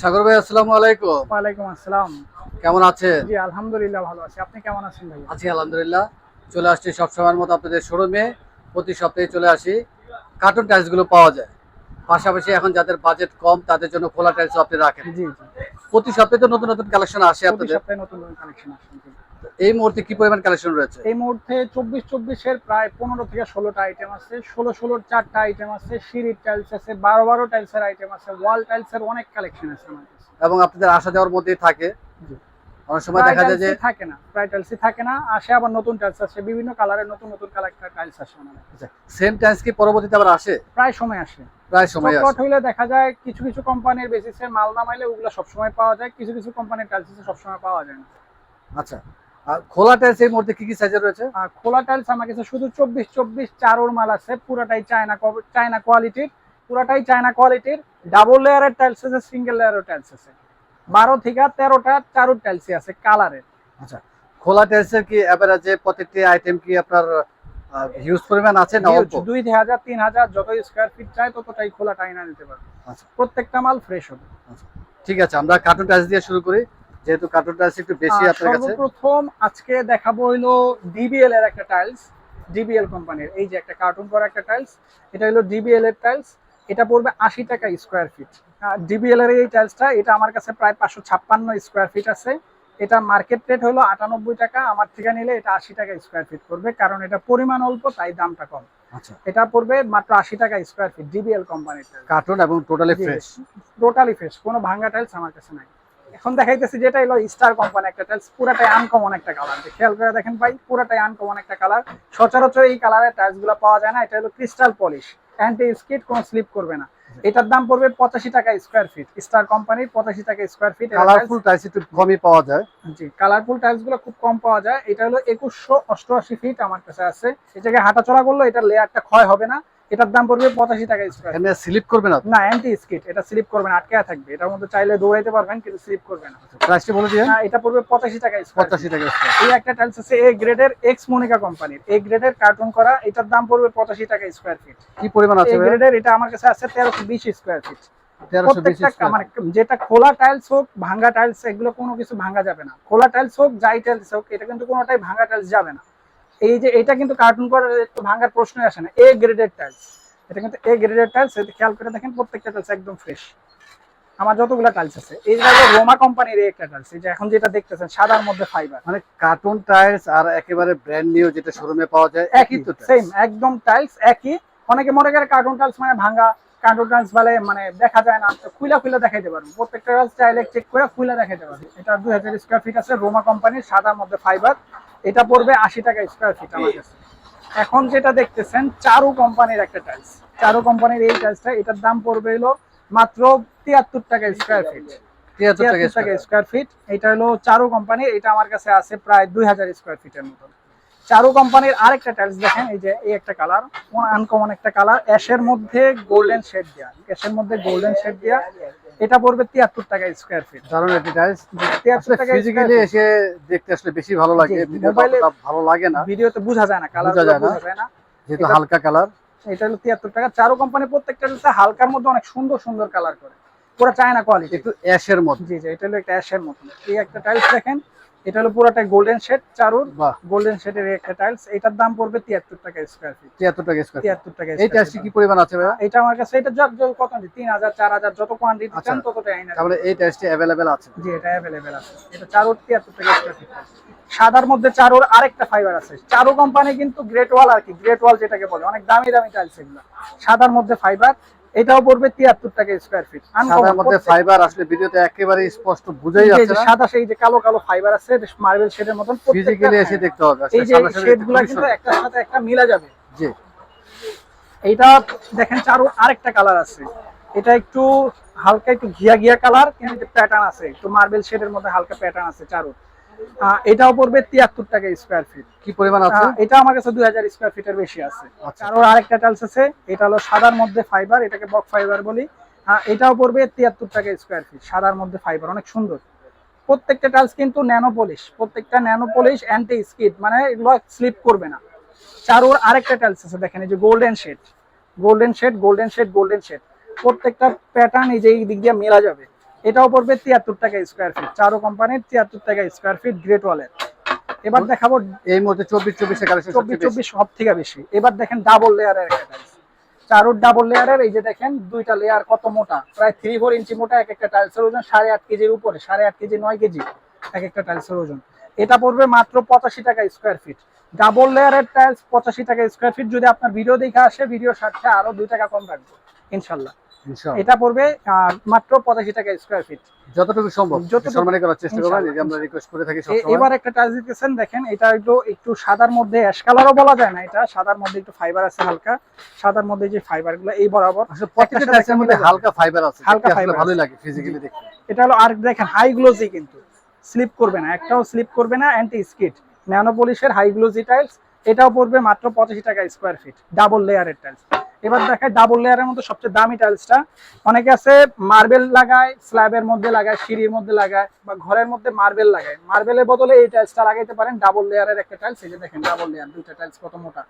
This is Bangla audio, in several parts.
সাগর ভাই আসসালামু আলাইকুম। ওয়ালাইকুম আসসালাম। কেমন আছেন? জি আলহামদুলিল্লাহ ভালো আছি। আপনি কেমন আছেন ভাই? আছি আলহামদুলিল্লাহ। চলে আসছি সবসময়ের মতো আপনাদের শোরুমে। প্রতি সপ্তাহে চলে আসি। কার্টুন টাইলসগুলো পাওয়া যায়। পাশাপাশি এখন যাদের বাজেট কম তাদের জন্য খোলা টাইলস আপনি রাখেন। জি জি। প্রতি সপ্তাহে তো নতুন নতুন কালেকশন আসে প্রতি আপনাদের। সপ্তাহে নতুন নতুন কালেকশন আসছে জি। এই মুহূর্তে কি পরিমাণ কালেকশন রয়েছে? এই মুহূর্তে চব্বিশ চব্বিশের প্রায় পনেরো থেকে ষোলোটা আইটেম আছে ষোলো ষোলোর চারটা আইটেম আছে সিঁড়ির টাইলস আছে বারো বারো টাইলসের আইটেম আছে ওয়াল টাইলসের অনেক কালেকশন আছে আমার কাছে। এবং আপনাদের আসা যাওয়ার মধ্যেই থাকে। অনেক সময় দেখা যায় যে থাকে না প্রায় টাইলসই থাকে না আসে আবার নতুন টাইলস আসে বিভিন্ন কালারের নতুন নতুন কালার টাইলস আসে আমাদের সেম টাইলস কি পরবর্তীতে আবার আসে? প্রায় সময় আসে। প্রায় সময় আসে। হইলে দেখা যায় কিছু কিছু কোম্পানির বেসিসে মাল নামাইলে ওগুলো সবসময় পাওয়া যায় কিছু কিছু কোম্পানির টাইলস সবসময় পাওয়া যায় না। আচ্ছা খোলা টাইলস এই মুহূর্তে কি কি সাইজের রয়েছে? খোলা টাইলস আমার কাছে শুধু চব্বিশ চব্বিশ চারোর মাল আছে পুরাটাই চায়না চায়না কোয়ালিটির পুরাটাই চায়না কোয়ালিটির ডাবল লেয়ারের টাইলস আছে সিঙ্গেল লেয়ারের টাইলস আছে। বারো থেকে তেরোটা চারোর টাইলসই আছে কালারের আচ্ছা খোলা টাইলসের কি এভারেজে প্রত্যেকটি আইটেম কি আপনার হিউজ পরিমাণ আছে না অল্প? দুই হাজার তিন হাজার যত স্কোয়ার ফিট চাই ততটাই খোলা টাইনা নিতে পারবে। আচ্ছা। প্রত্যেকটা মাল ফ্রেশ হবে। ঠিক আছে আমরা কার্টুন টাইলস দিয়ে শুরু করি। যেহেতু কার্টুন টাইলস একটু বেশি আপনার কাছে। সর্বপ্রথম আজকে দেখাবো হইল ডিবিএল এর একটা টাইলস ডিবিএল কোম্পানির এই যে একটা কার্টুন করা একটা টাইলস এটা হলো ডিবিএল এর টাইলস এটা পড়বে আশি টাকা স্কোয়ার ফিট ডিবিএল এর এই টাইলসটা এটা আমার কাছে প্রায় পাঁচশো ছাপ্পান্ন স্কোয়ার ফিট আছে। এটা মার্কেট রেট হলো আটানব্বই টাকা আমার থেকে নিলে এটা আশি টাকা স্কোয়ার ফিট করবে কারণ এটা পরিমাণ অল্প তাই দামটা কম। আচ্ছা। এটা পড়বে মাত্র আশি টাকা স্কোয়ার ফিট ডিবিএল কোম্পানির কার্টুন এবং টোটালি। ফ্রেশ টোটালি ফ্রেশ কোনো ভাঙ্গা টাইলস আমার কাছে নাই। এখন দেখাইতেছি যেটা হলো স্টার কোম্পানি একটা টাইলস পুরাটাই আনকমন একটা কালার খেয়াল করে দেখেন ভাই পুরাটাই আনকমন একটা কালার সচরাচর এই কালারের টাইলসগুলো পাওয়া যায় না এটা হলো ক্রিস্টাল পলিশ অ্যান্টি স্কিট কোনো স্লিপ করবে না। এটার দাম পড়বে পঁচাশি টাকা স্কোয়ার ফিট স্টার কোম্পানির পঁচাশি টাকা স্কোয়ার ফিট কালারফুল টাইলস একটু কমই পাওয়া যায়। জি কালারফুল টাইলসগুলো খুব কম পাওয়া যায়। এটা হলো একুশশো অষ্টআশি ফিট আমার কাছে আছে। এই জায়গায় হাঁটাচলা করল এটার লেয়ারটা ক্ষয় হবে না। এটার দাম পড়বে পঁচাশি টাকা স্কোয়ার এমনি স্লিপ করবে না না অ্যান্টি স্কিট এটা স্লিপ করবে না আটকে থাকবে। এটার মধ্যে চাইলে দৌড়াইতে পারবেন কিন্তু স্লিপ করবে না। প্রাইসটি বলে দিয়ে না, এটা পড়বে পঁচাশি টাকা স্কোয়ার পঁচাশি টাকা square। এই একটা টাইলস আছে এ গ্রেডের এক্স মনিকা কোম্পানির এ গ্রেডের কার্টুন করা এটার দাম পড়বে পঁচাশি টাকা স্কোয়ার ফিট কি পরিমাণ আছে এ গ্রেডের এটা আমার কাছে আছে তেরোশো বিশ স্কোয়ার ফিট মানে যেটা খোলা টাইলস হোক ভাঙ্গা টাইলস এগুলো কোনো কিছু ভাঙ্গা যাবে না। খোলা টাইলস হোক যাই টাইলস হোক এটা কিন্তু কোনোটাই ভাঙ্গা টাইলস যাবে না। এই যে এটা কিন্তু কার্টুন করার একটু ভাঙ্গার প্রশ্নই আসে না। এ গ্রেডের টাইলস এটা কিন্তু এ গ্রেডের টাইলস খেয়াল করে দেখেন প্রত্যেকটা টাইলস একদম ফ্রেশ আমার যতগুলো টাইলস আছে এই যে রোমা কোম্পানির একটা টাইলস এই যে এখন যেটা দেখতেছেন সাদার মধ্যে ফাইবার মানে কার্টুন টাইলস আর একেবারে ব্র্যান্ড নিউ যেটা শোরুমে পাওয়া যায় একই তো সেম একদম টাইলস একই। অনেকে মনে করে কার্টুন টাইলস মানে ভাঙা কার্টুন টাইলস বলে মানে দেখা যায় না খুইলা খুইলা দেখাইতে পারব। প্রত্যেকটা টাইলস চাইলে চেক করে খুইলা দেখাইতে পারব। এটা দুই হাজার স্কোয়ার ফিট আছে রোমা কোম্পানির সাদার মধ্যে ফাইবার এটা পড়বে আশি টাকা স্কোয়ার ফিট আমার কাছে। এখন যেটা দেখতেছেন চারু কোম্পানির একটা টাইলস চারু কোম্পানির এই টাইলসটা এটার দাম পড়বে হলো মাত্র তিয়াত্তর টাকা স্কোয়ার ফিট তিয়াত্তর টাকা। স্কোয়ার ফিট এটা হলো চারু কোম্পানি এটা আমার কাছে আছে প্রায় দুই হাজার স্কোয়ার ফিটের মতো চারু কোম্পানির আরেকটা টাইলস দেখেন এই যে এই একটা কালার আনকমন একটা কালার অ্যাশের মধ্যে গোল্ডেন শেড দেওয়া অ্যাশের মধ্যে গোল্ডেন শেড দেওয়া এটা পড়বে তিয়াত্তর টাকা স্কোয়ার ফিট দারুণ একটি টাইলস তিয়াত্তর আসলে টাকা ফিজিক্যালি এসে দেখতে আসলে বেশি ভালো লাগে মোবাইলে- ভালো লাগে না ভিডিওতে বোঝা যায় না কালার বোঝা যায় না। যেহেতু হালকা কালার এটা হলো তিয়াত্তর টাকা। চারো কোম্পানি প্রত্যেকটা হালকার মধ্যে অনেক সুন্দর সুন্দর কালার করে। পুরো চায়না কোয়ালিটি একটু অ্যাশের মতো। জি জি এটা হলো একটা অ্যাশের মতো। এই একটা টাইলস দেখেন এটা হলো পুরোটাই গোল্ডেন শেড চারুর গোল্ডেন শেডের একটা টাইলস এটার দাম পড়বে তিয়াত্তর টাকা স্কোয়ার ফিট তিয়াত্তর টাকা স্কোয়ার তিয়াত্তর টাকা এই টাইলসটি কি পরিমাণ আছে ভাইয়া? এটা আমার কাছে এটা যত কত তিন হাজার চার হাজার যত কোয়ান্টিটি। চান ততটাই আইনা তাহলে এই টাইলসটি অ্যাভেলেবেল আছে। জি এটা অ্যাভেলেবেল আছে। এটা চারুর তিয়াত্তর টাকা স্কোয়ার ফিট সাদার মধ্যে চারুর আরেকটা ফাইবার আছে। চারু কোম্পানি কিন্তু গ্রেট ওয়াল আর কি গ্রেট ওয়াল যেটাকে বলে অনেক দামি দামি টাইলস এগুলো। সাদার মধ্যে ফাইবার এটাও পড়বে তিয়াত্তর টাকা স্কোয়ার ফিট সাদার মধ্যে ফাইবার আসলে ভিডিওতে একেবারে স্পষ্ট বুঝাই যাচ্ছে না। সাদা সেই যে কালো কালো ফাইবার আছে মার্বেল শেডের মতন ফিজিক্যালি এসে দেখতে হবে আসলে এই যে সামনাসামনি শেড দেখতে কিন্তু। একটার সাথে একটা মিলা যাবে। জি। এইটা দেখেন চারু আরেকটা কালার আছে। এটা একটু হালকা একটু ঘিয়া ঘিয়া কালার কিন্তু প্যাটার্ন আছে। একটু মার্বেল শেডের মধ্যে হালকা প্যাটার্ন আছে চারু এটাও পড়বে তিয়াত্তর টাকা স্কোয়ার ফিট কি পরিমাণ আছে? এটা আমার কাছে দুই হাজার স্কোয়ার ফিটের বেশি আছে। আচ্ছা। আরেকটা টাইলস আছে এটা হলো সাদার মধ্যে ফাইবার এটাকে বক ফাইবার বলি। আহ, এটাও পড়বে তিয়াত্তর টাকা স্কোয়ার ফিট সাদার মধ্যে ফাইবার অনেক সুন্দর। প্রত্যেকটা টাইলস কিন্তু ন্যানো পলিশ প্রত্যেকটা ন্যানো পলিশ অ্যান্টি স্কিড মানে এগুলো স্লিপ করবে না। চারুর আরেকটা টাইলস আছে দেখেন এই যে golden shade golden shade golden shade golden shade প্রত্যেকটা প্যাটার্ন এই যে এই দিক দিয়ে মেলা যাবে। এটাও পড়বে তিয়াত্তর টাকা স্কোয়ার ফিট চারো কোম্পানির তিয়াত্তর টাকা স্কোয়ার ফিট গ্রেট ওয়ালের এবার দেখাবো এই মুহূর্তে চব্বিশ চব্বিশের কালেকশন চব্বিশ চব্বিশ সব থেকে বেশি। এবার দেখেন ডাবল লেয়ারের একটা টাইলস চারুর ডাবল লেয়ারের এই যে দেখেন দুইটা লেয়ার কত মোটা? প্রায় থ্রি ফোর ইঞ্চি মোটা এক একটা টাইলসের ওজন সাড়ে আট কেজির উপরে সাড়ে আট কেজি নয় কেজি এক একটা টাইলসের ওজন। এটা পড়বে মাত্র পঁচাশি টাকা স্কোয়ার ফিট ডাবল লেয়ারের টাইলস পঁচাশি টাকা স্কোয়ার ফিট যদি আপনার ভিডিও দেখে আসে ভিডিও সাথে আরও দুই টাকা কম রাখব ইনশাল্লাহ। এটা পড়বে মাত্র পঁচাশি টাকা স্কোয়ার ফিট যতটুকু সম্ভব। যতটুকু- করার চেষ্টা করবেন। আমরা রিকোয়েস্ট করে থাকি এবার একটা টাচ দিতেছেন দেখেন এটা একটু একটু সাদার মধ্যে অ্যাশ কালারও বলা যায় না এটা সাদার মধ্যে একটু ফাইবার আছে হালকা সাদার মধ্যে যে ফাইবারগুলো এই বরাবর। প্রত্যেকটা সাথে মধ্যে হালকা ফাইবার আছে হালকা fiber ভালোই লাগে ফিজিক্যালি দেখতে। এটা হলো আর দেখেন হাই গ্লোজি কিন্তু স্লিপ করবে না একটাও স্লিপ করবে না অ্যান্টি স্কিট ন্যানো পলিশের হাই গ্লোজি টাইলস এটাও পড়বে মাত্র পঁচাশি টাকা স্কোয়ার ফিট ডাবল লেয়ারের টাইলস এবার দেখায় ডাবল লেয়ারের মধ্যে সবচেয়ে দামি টাইলসটা অনেকে আছে মার্বেল লাগায় স্ল্যাবের মধ্যে লাগায় সিঁড়ির মধ্যে লাগায় বা ঘরের মধ্যে মার্বেল লাগায়। মার্বেলের বদলে এই টাইলসটা লাগাইতে পারেন ডাবল লেয়ারের একটা টাইলস এই যে দেখেন ডাবল লেয়ার দুইটা টাইলস কত মোটা।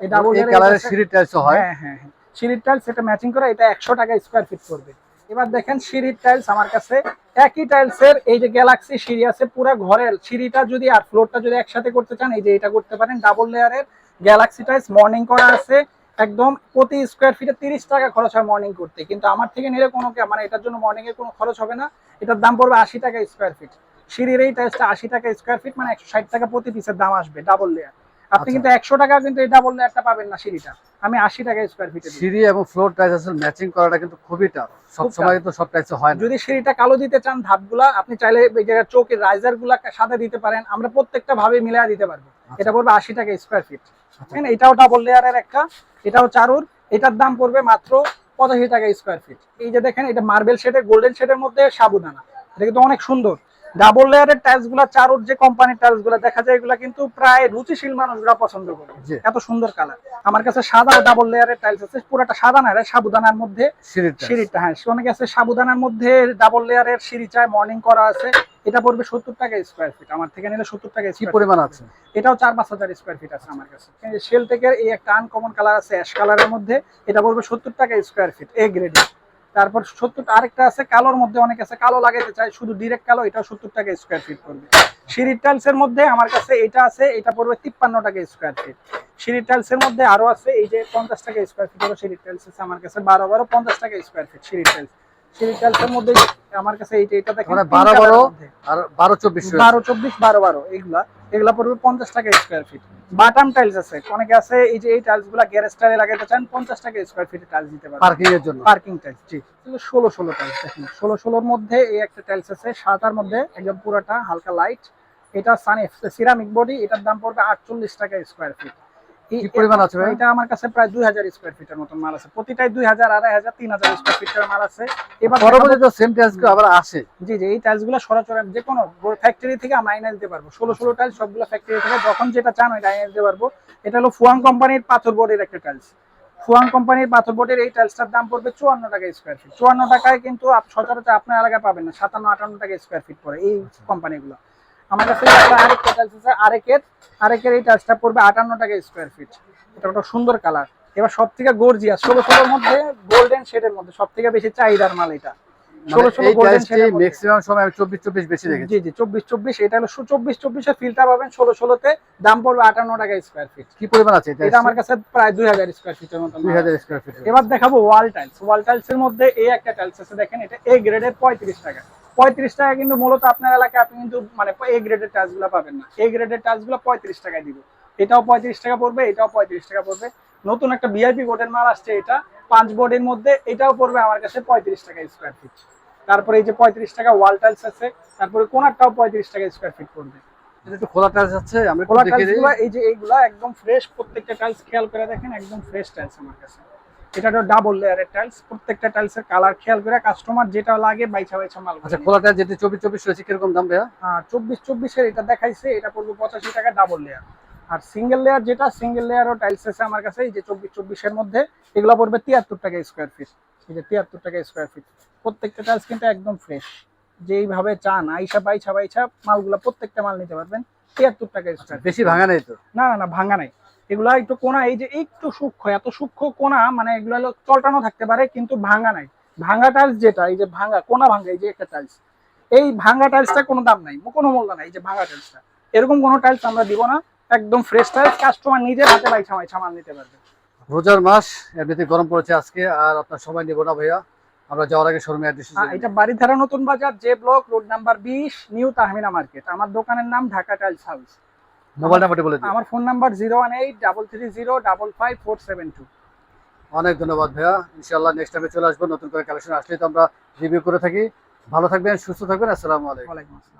এই ডাবল কালারের সিঁড়ির টাইলসও হয়। হ্যাঁ হ্যাঁ হ্যাঁ। সিঁড়ির টাইলস এটা ম্যাচিং করে এটা একশো টাকা স্কোয়ার ফিট পড়বে। এবার দেখেন সিঁড়ির টাইলস আমার কাছে একই টাইলসের এই যে গ্যালাক্সি সিঁড়ি আছে পুরো ঘরের সিঁড়িটা যদি আর ফ্লোরটা যদি একসাথে করতে চান এই যে এটা করতে পারেন ডাবল লেয়ারের গ্যালাক্সি টাইলস মর্নিং করা আছে একদম প্রতি স্কোয়ার ফিটে তিরিশ টাকা খরচ হয় মর্নিং করতে। কিন্তু আমার থেকে নিলে কোনো মানে এটার জন্য মর্নিং এর কোনো খরচ হবে না। এটার দাম পড়বে আশি টাকা স্কোয়ার ফিট সিঁড়ির এই টাইলসটা আশি টাকা স্কোয়ার ফিট মানে একশো ষাট টাকা প্রতি পিসের দাম আসবে ডাবল লেয়ার আপনি আচ্ছা। কিন্তু একশো টাকা কিন্তু এই ডাবল লেয়ারটা পাবেন না সিঁড়িটা। আমি আশি টাকা স্কোয়ার ফিটে সিঁড়ি এবং ফ্লোর টাইলস আসলে ম্যাচিং করাটা কিন্তু খুবই টাফ সব সময় তো সব হয় না। যদি সিঁড়িটা কালো দিতে চান ধাপগুলা আপনি চাইলে এই চৌকের রাইজারগুলা সাথে দিতে পারেন। আমরা প্রত্যেকটা ভাবে মিলিয়ে দিতে পারব। এটা পড়বে আশি টাকা স্কোয়ার ফিট দেখেন এটাও ডাবল লেয়ারের একটা এটাও চারুর। এটার দাম পড়বে মাত্র পঁচাশি টাকা স্কোয়ার ফিট এই যে দেখেন এটা মার্বেল শেডের গোল্ডেন শেডের মধ্যে সাবুদানা। এটা কিন্তু অনেক সুন্দর। ডাবল লেয়ারের টাইলসগুলা চারুর যে কোম্পানির টাইলসগুলা দেখা যায় এগুলা কিন্তু প্রায় রুচিশীল মানুষরা পছন্দ করে। এত সুন্দর কালার আমার কাছে সাদা ডাবল লেয়ারের টাইলস আছে পুরোটা সাদা না সাবুদানার মধ্যে সিঁড়িটা হ্যাঁ অনেকে আছে সাবুদানার মধ্যে ডাবল লেয়ারের সিঁড়ি চায় মর্নিং করা আছে। এটা পড়বে সত্তর টাকা স্কোয়ার ফিট আমার থেকে নিলে সত্তর টাকা কি পরিমাণ আছে? এটাও চার পাঁচ হাজার স্কোয়ার ফিট আছে আমার কাছে। শেল থেকে এই একটা আনকমন কালার আছে অ্যাশ কালারের মধ্যে এটা পড়বে সত্তর টাকা স্কোয়ার ফিট এ গ্রেড তারপর সত্তর, আরেকটা আছে, কালোর মধ্যে অনেক আছে, কালো লাগাইতে চাই, শুধু ডিরেক্ট কালো এটা সত্তর টাকা স্কোয়ার ফিট পড়বে। টাইলস এর মধ্যে আমার কাছে এটা আছে, এটা পড়বে তিপ্পান্ন টাকা স্কোয়ার ফিট সিঁড়ির টাইলসের মধ্যে আরও আছে, এই যে পঞ্চাশ টাকা স্কোয়ার ফিট হলো সিঁড়ির টাইলস আছে আমার কাছে, বারো বারো পঞ্চাশ টাকা স্কোয়ার ফিট সিঁড়ির টাইলস মধ্যে আমার কাছে এইটা এটা দেখেন মানে বারো বারো। আর বারো চব্বিশ বারো চব্বিশ বারো বারো এগুলা এগুলা পড়বে পঞ্চাশ টাকা স্কোয়ার ফিট বাটাম টাইলস আছে। অনেকে আছে এই যে এই টাইলসগুলা গ্যারেজ টাইলে লাগাতে চান পঞ্চাশ টাকা স্কোয়ার ফিটে টাইলস দিতে পারবেন। পার্কিং এর জন্য। পার্কিং টাইলস জি। ষোলো ষোলো টাইলস দেখেন। ষোলো ষোলোর মধ্যে এই একটা টাইলস আছে সাদার মধ্যে একদম পুরোটা হালকা লাইট এটা সানি সিরামিক বডি এটার দাম পড়বে আটচল্লিশ টাকা স্কোয়ার ফিট কি পরিমাণ আছে ভাই? এটা আমার কাছে প্রায় দুই হাজার ফিটের মতন মাল আছে। প্রতিটাই দুই হাজার আড়াই হাজার তিন হাজার স্কোয়ার ফিটের মাল আছে। এবার দেখাবো- পরবর্তীতে সেম টাইলস আবার আসে। জি জি এই টাইলসগুলো সরাসরি যে কোনো ফ্যাক্টরি থেকে আমরা এনে দিতে পারব। ষোলো ষোলো টাইলস সবগুলো ফ্যাক্টরি থেকে যখন যেটা চান ওইটা এনে দিতে পারব। এটা হলো ফুয়াং কোম্পানির পাথর বোর্ডের একটা টাইলস ফুয়াং কোম্পানির পাথর বোর্ডের এই টাইলসটার দাম পড়বে চুয়ান্ন টাকা স্কোয়ার ফিট চুয়ান্ন টাকায় কিন্তু সচরাচর আপনার এলাকায় পাবেন না সাতান্ন আটান্ন টাকা স্কোয়ার ফিট পড়ে এই কোম্পানিগুলো আমার কাছে একটা টাইলস আছে আরেকের আরেকের এই টাইলসটা পড়বে আটান্ন টাকা স্কোয়ার ফিট এটা একটা সুন্দর কালার এবার সব থেকে গর্জিয়াস ষোলো ষোলোর মধ্যে গোল্ডেন শেডের মধ্যে সব থেকে বেশি চাহিদার মাল এটা। দাম পড়বে আটান্ন টাকা স্কোয়ার ফিট কি পরিমাণ আছে এটা? আমার কাছে প্রায় দুই হাজার স্কোয়ার ফিটের মতো দুই হাজার স্কোয়ার ফিট এবার দেখাবো ওয়াল টাইলস ওয়াল টাইলস এর মধ্যে এই একটা টাইলস আছে দেখেন এটা এ গ্রেডের পঁয়ত্রিশ টাকা। পঁয়ত্রিশ টাকা কিন্তু মূলত আপনার এলাকায় আপনি কিন্তু মানে এ গ্রেডের টাইলসগুলো পাবেন না। এ গ্রেডের টাইলসগুলো পঁয়ত্রিশ টাকায় দিব। এটাও পঁয়ত্রিশ টাকা পড়বে এটাও পঁয়ত্রিশ টাকা পড়বে। নতুন একটা ভিআইপি বোর্ডের মাল আসছে এটা পাঁচ বোর্ডের মধ্যে এটাও পড়বে আমার কাছে পঁয়ত্রিশ টাকা স্কোয়ার ফিট তারপরে এই যে পঁয়ত্রিশ টাকা ওয়াল টাইলস আছে তারপরে কোনারটাও পঁয়ত্রিশ টাকা স্কোয়ার ফিট পড়বে। খোলা টাইলস আছে আমি খোলা টাইলস এই যে এইগুলা একদম ফ্রেশ প্রত্যেকটা টাইলস খেয়াল করে দেখেন একদম ফ্রেশ টাইলস আমার কাছে। এটা হলো ডাবল লেয়ারের টাইলস প্রত্যেকটা টাইলসের কালার খেয়াল করে কাস্টমার যেটা লাগে বাইছা বাইছা মাল আচ্ছা খোলা টাইলস যেটি চব্বিশ চব্বিশ রয়েছে কীরকম দাম ভাইয়া? চব্বিশ চব্বিশের এটা দেখাইছে এটা পড়বে পঁচাশি টাকা ডাবল লেয়ার আর সিঙ্গেল লেয়ার যেটা সিঙ্গেল লেয়ারও টাইলস আছে আমার কাছে এই যে চব্বিশ চব্বিশের মধ্যে এগুলো পড়বে তিয়াত্তর টাকা স্কোয়ার ফিট এই যে তিয়াত্তর টাকা স্কোয়ার ফিট প্রত্যেকটা টাইলস কিন্তু একদম ফ্রেশ যেইভাবে চান আইসা বাইছা বাইছা মালগুলো প্রত্যেকটা মাল নিতে পারবেন তিয়াত্তর টাকা স্কোয়ার বেশি ভাঙা নেই তো? না না ভাঙা নাই। এগুলা একটু কোনা এই যে একটু সূক্ষ্ম এত সূক্ষ্ম কোনা মানে এগুলো চলটানো থাকতে পারে কিন্তু ভাঙা নাই। ভাঙা টাইলস যেটা এই যে ভাঙ্গা কোনা ভাঙ্গা এই যে একটা টাইলস এই ভাঙ্গা টাইলসটা কোনো দাম নাই কোনো মূল্য নাই এই যে ভাঙ্গা টাইলসটা এরকম কোনো টাইলস আমরা দিব না একদম ফ্রেশ টাইলস কাস্টমার নিজের হাতে বাইছা বাইছা মাল নিতে পারবে। রোজার মাস এমনিতে গরম পড়েছে আজকে আর আপনার সময় নেব না ভাইয়া। আমরা যাওয়ার আগে শোরুমে অ্যাড্রেস এটা বাড়িধারা নতুন বাজার যে ব্লক রোড নাম্বার বিশ নিউ তাহমিনা মার্কেট আমার দোকানের নাম ঢাকা টাইলস হাউস মোবাইল নাম্বারটি বলে দিন আমার phone number zero one eight double three zero double five four seven two অনেক ধন্যবাদ ভাইয়া। ইনশাল্লাহ নেক্সট টাইমে চলে আসব। নতুন করে কালেকশন আসলে তো আমরা রিভিউ করে থাকি। ভালো থাকবেন সুস্থ থাকবেন। আসসালামু আলাইকুম। আসসালাম।